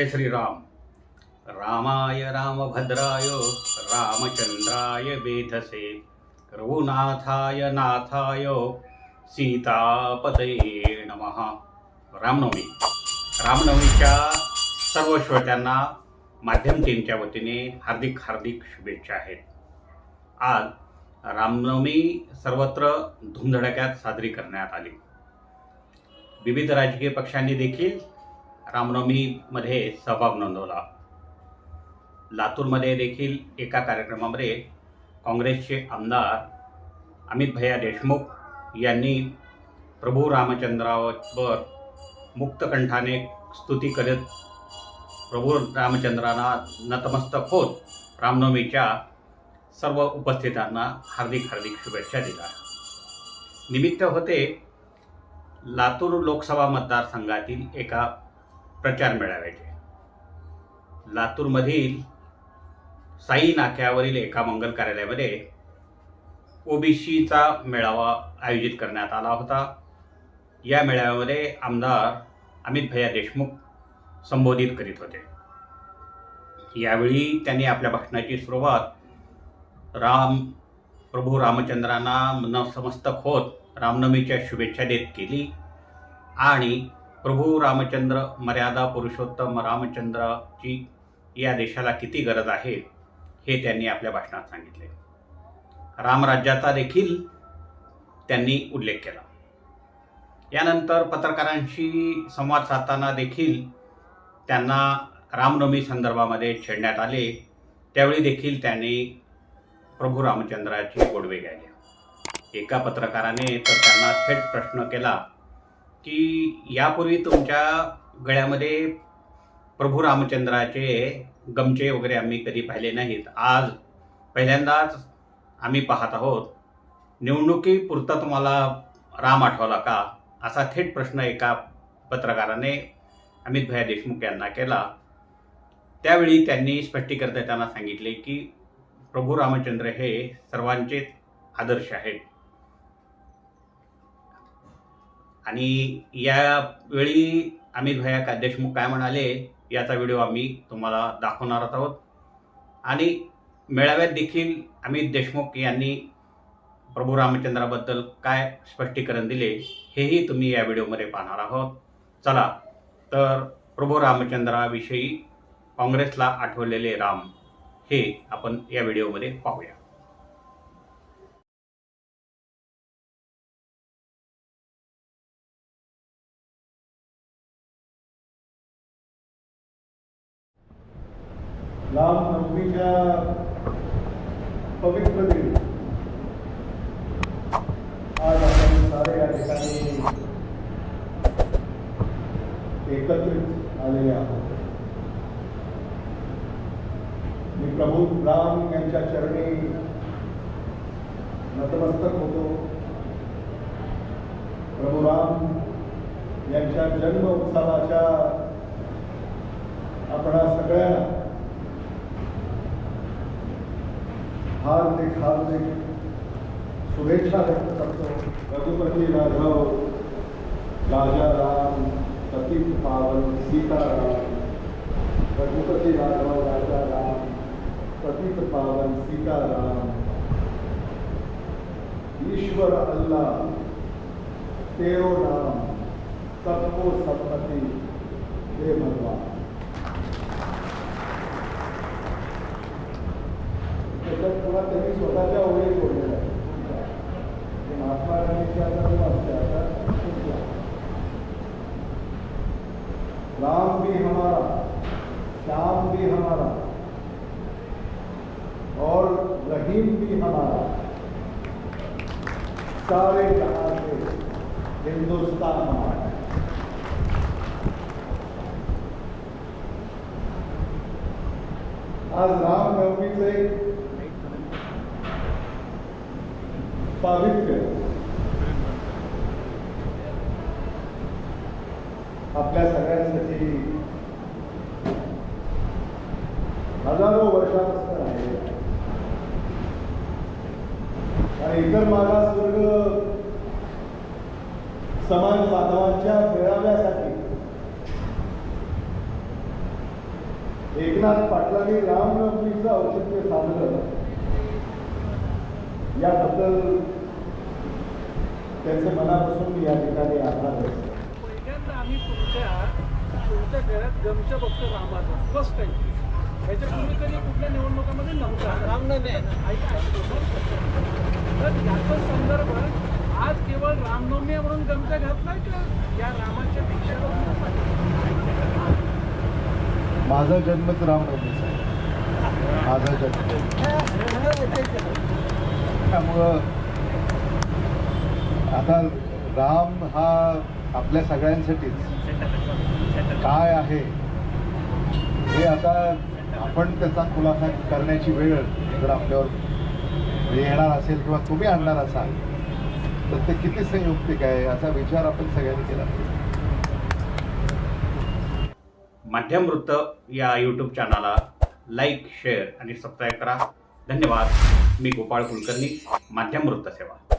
जय श्रीराम। रामाय रामभद्राय रामचंद्राय बेधसे रघुनाथाय नाथाय सीतापतये नम। रामनवमी। रामनवमीच्या सर्व श्रोत्यांना माध्यम टीमच्या वतीने हार्दिक हार्दिक शुभेच्छा आहेत. आज रामनवमी सर्वत्र धुमधडक्यात साजरी करण्यात आली. विविध राजकीय पक्षांनी देखील रामनवमीमध्ये सहभाग नोंदवला. लातूरमध्ये देखील एका कार्यक्रमामध्ये काँग्रेसचे आमदार अमित भैया देशमुख यांनी प्रभू रामचंद्रावर मुक्तकंठाने स्तुती करत प्रभू रामचंद्रांना नतमस्तक होत रामनवमीच्या सर्व उपस्थितांना हार्दिक हार्दिक शुभेच्छा दिल्या. निमित्त होते लातूर लोकसभा मतदारसंघातील एका प्रचार मेळाव्याचे. लातूरमधील साई नाक्यावरील एका मंगल कार्यालयामध्ये ओबीसीचा मेळावा आयोजित करण्यात आला होता. या मेळाव्यामध्ये आमदार अमित भैया देशमुख संबोधित करीत होते. यावेळी त्यांनी आपल्या भाषणाची सुरुवात राम प्रभू रामचंद्रांना नतमस्तक होत रामनवमीच्या शुभेच्छा देत केली आणि प्रभू रामचंद्र मर्यादा पुरुषोत्तम रामचंद्राची या देशाला किती गरज आहे हे त्यांनी आपल्या भाषणात सांगितले. रामराज्याचा देखील त्यांनी उल्लेख केला. यानंतर पत्रकारांशी संवाद साधताना देखील त्यांना रामनवमी संदर्भामध्ये छेडण्यात आले. त्यावेळी देखील त्यांनी प्रभू रामचंद्राचे गोडवे गायले एका पत्रकाराने तर त्यांना थेट प्रश्न केला की यापूर्वी तुमच्या गळ्यामध्ये प्रभू रामचंद्राचे गमचे वगैरे आम्ही कधी पाहिले नाहीत. आज पहिल्यांदाच आम्ही पाहत आहोत. निवडणुकीपुरता तुम्हाला राम आठवला का? असा थेट प्रश्न एका पत्रकाराने अमित भया देशमुख यांना केला. त्यावेळी त्यांनी स्पष्टीकरण देताना सांगितले की प्रभू रामचंद्र हे सर्वांचेच आदर्श आहेत. आणि यावेळी अमित भैया का देशमुख काय म्हणाले याचा व्हिडिओ आम्ही तुम्हाला दाखवणार आहोत. आणि मेळाव्यात देखील अमित देशमुख यांनी प्रभू रामचंद्राबद्दल काय स्पष्टीकरण दिले हेही तुम्ही या व्हिडिओमध्ये पाहणार आहोत. चला तर प्रभू रामचंद्राविषयी काँग्रेसला आठवलेले राम हे आपण या व्हिडिओमध्ये पाहूया. रामनवमीच्या पवित्र दिनी आज आपण सारे या ठिकाणी एकत्रित आलेले आहोत. मी प्रभू राम यांच्या चरणी नतमस्तक होतो. प्रभू राम यांच्या जन्म उत्सवाच्या आपणा सगळ्यांना हार्दिक शुभेच्छा व्यक्त करतो. रघुपती राघव राजाराम राम पावन सीताराम रघुपती राघव राजाराम पतित पावन सीताराम ईश्वर अल्लाह तेरो नाम सबको सन्मति हे भगवान। त्याच्यात पुन्हा त्यांनी स्वतःच्या ओळी ते महात्मा गांधीच्या आता असते आता राम भी हमारा, श्याम भी हमारा, और रहीम भी हमारा। सारे जहाँ से हिंदुस्तान हमारा। आज रामनवमीचे पावित्र्य आपल्या सगळ्यांसाठी हजारो वर्षापासून आहे. आणि इतर मागासवर्ग समाज बांधवांच्या मेळाव्यासाठी एकनाथ पाटलांनी रामनवमीचं औचित्य साधलं. याबद्दल त्यांचे मनापासून मी या ठिकाणी आभार. पहिल्यांदा आम्ही तुमच्या तुमच्या घरात गमच्या बघतो रामाचा फर्स्ट टाइम ह्याच्यापूर्वी कधी कुठल्या निवडणुकामध्ये नव्हता. रामनवमी ऐका. तर याचा संदर्भ आज केवळ रामनवमी म्हणून गमच्या घातलाय का? या रामाच्या दीक्षेला माझा जन्मच रामनवमीचा आहे. माझा जन्म. त्यामुळं आता राम हा आपल्या सगळ्यांसाठीच काय आहे हे आता आपण त्याचा खुलासा करण्याची वेळ जर आपल्यावर येणार असेल किंवा तुम्ही आणणार असाल तर ते किती संयुक्तिक आहे याचा विचार आपण सगळ्यांनी केला माध्यम वृत्त या यूट्यूब चॅनलला लाईक शेअर आणि सबस्क्राईब करा. धन्यवाद. मी गोपाळ कुलकर्णी माध्यम वृत्त सेवा.